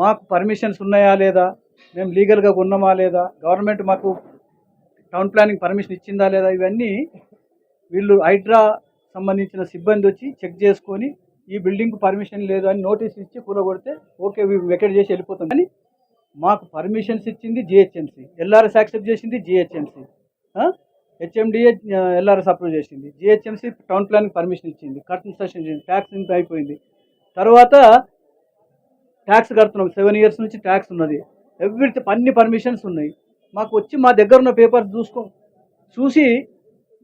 మాకు పర్మిషన్స్ ఉన్నాయా లేదా? మేము లీగల్గా ఉన్నామా లేదా? గవర్నమెంట్ మాకు టౌన్ ప్లానింగ్ పర్మిషన్ ఇచ్చిందా లేదా? ఇవన్నీ వీళ్ళు హైడ్రా సంబంధించిన సిబ్బంది వచ్చి చెక్ చేసుకొని ఈ బిల్డింగ్కు పర్మిషన్ లేదు అని నోటీస్ ఇచ్చి కూరగొడితే ఓకే వెకెట్ చేసి వెళ్ళిపోతాం. కానీ మాకు పర్మిషన్స్ ఇచ్చింది జిహెచ్ఎంసీ ఎల్ఆర్ఎస్ యాక్సెప్ట్ చేసింది జిహెచ్ఎంసీ హెచ్ఎండిఏ ఎల్ఆర్ఎస్ అప్రూవ్ చేసింది. జిహెచ్ఎంసీ టౌన్ ప్లానింగ్ పర్మిషన్ ఇచ్చింది. కన్సెషన్ ఇచ్చింది ట్యాక్స్ ఇంత అయిపోయింది. తర్వాత ట్యాక్స్ కడుతున్నాం. సెవెన్ ఇయర్స్ నుంచి ట్యాక్స్ ఉన్నది. ఎవ్రీ అన్ని పర్మిషన్స్ ఉన్నాయి. మాకు వచ్చి మా దగ్గర ఉన్న పేపర్స్ చూసుకో చూసి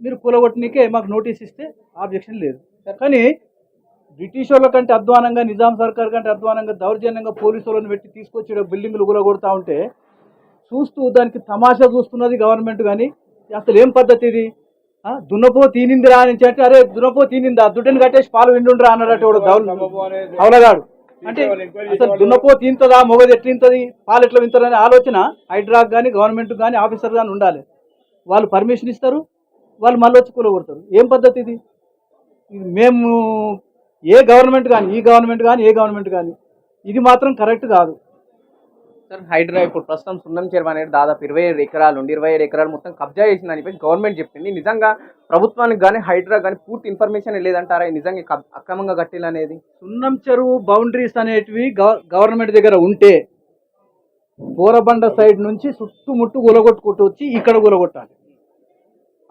మీరు కూలగొట్టనికే మాకు నోటీస్ ఇస్తే ఆబ్జెక్షన్ లేదు. కానీ బ్రిటిష్ వాళ్ళ కంటే అధ్వానంగా నిజాం సర్కార్ కంటే అధ్వానంగా దౌర్జన్యంగా పోలీసు వాళ్ళని పెట్టి తీసుకొచ్చి బిల్డింగులు కూలగొడతా ఉంటే చూస్తూ దానికి తమాషా చూస్తున్నది గవర్నమెంట్ కానీ అసలు ఏం పద్ధతి ఇది? దున్నపో తీనిందిరా అని అంటే అరే దున్నపో తీనిందా? దుడ్డని కట్టేసి పాలు విండుండ్రా అన్నాడట వాడు దౌల్ అవులగాడు అంటే అసలు దున్నపో తీంతదా మొగది ఎట్లా తింటది పాలు ఎట్లా వింటారు అనే ఆలోచన హైడ్రాక్ కానీ గవర్నమెంట్ కానీ ఆఫీసర్ కానీ ఉండాలి. వాళ్ళు పర్మిషన్ ఇస్తారు వాళ్ళు మళ్ళీ వచ్చి కూలగొడతారు. ఏం పద్ధతి ఇది? మేము ఏ గవర్నమెంట్ కానీ ఈ గవర్నమెంట్ కానీ ఏ గవర్నమెంట్ కానీ ఇది మాత్రం కరెక్ట్ కాదు. సార్ హైడ్రా ఇప్పుడు ప్రస్తుతం సున్నం చెరువు అనేది దాదాపు ఇరవై ఏడు ఎకరాలు ఉండి ఇరవై ఏడు ఎకరాలు మొత్తం కబ్జా చేసిందని చెప్పేసి గవర్నమెంట్ చెప్పింది. నిజంగా ప్రభుత్వానికి కానీ హైడ్రా కానీ పూర్తి ఇన్ఫర్మేషన్ లేదంటారా? నిజంగా అక్రమంగా కట్టిల్ అనేది? సున్నం చెరువు బౌండరీస్ అనేటివి గవ- గవర్నమెంట్ దగ్గర ఉంటే బోరబండ సైడ్ నుంచి చుట్టుముట్టు కూలగొట్టుకుంటూ వచ్చి ఇక్కడ కూలగొట్టాలి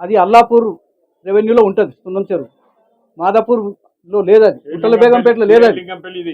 అది అల్లాపూర్ రెవెన్యూలో ఉంటుంది సున్నం చెరువు. మాదాపూర్లో లేదది. ఉట్టల బేగంపేటలో లేదది.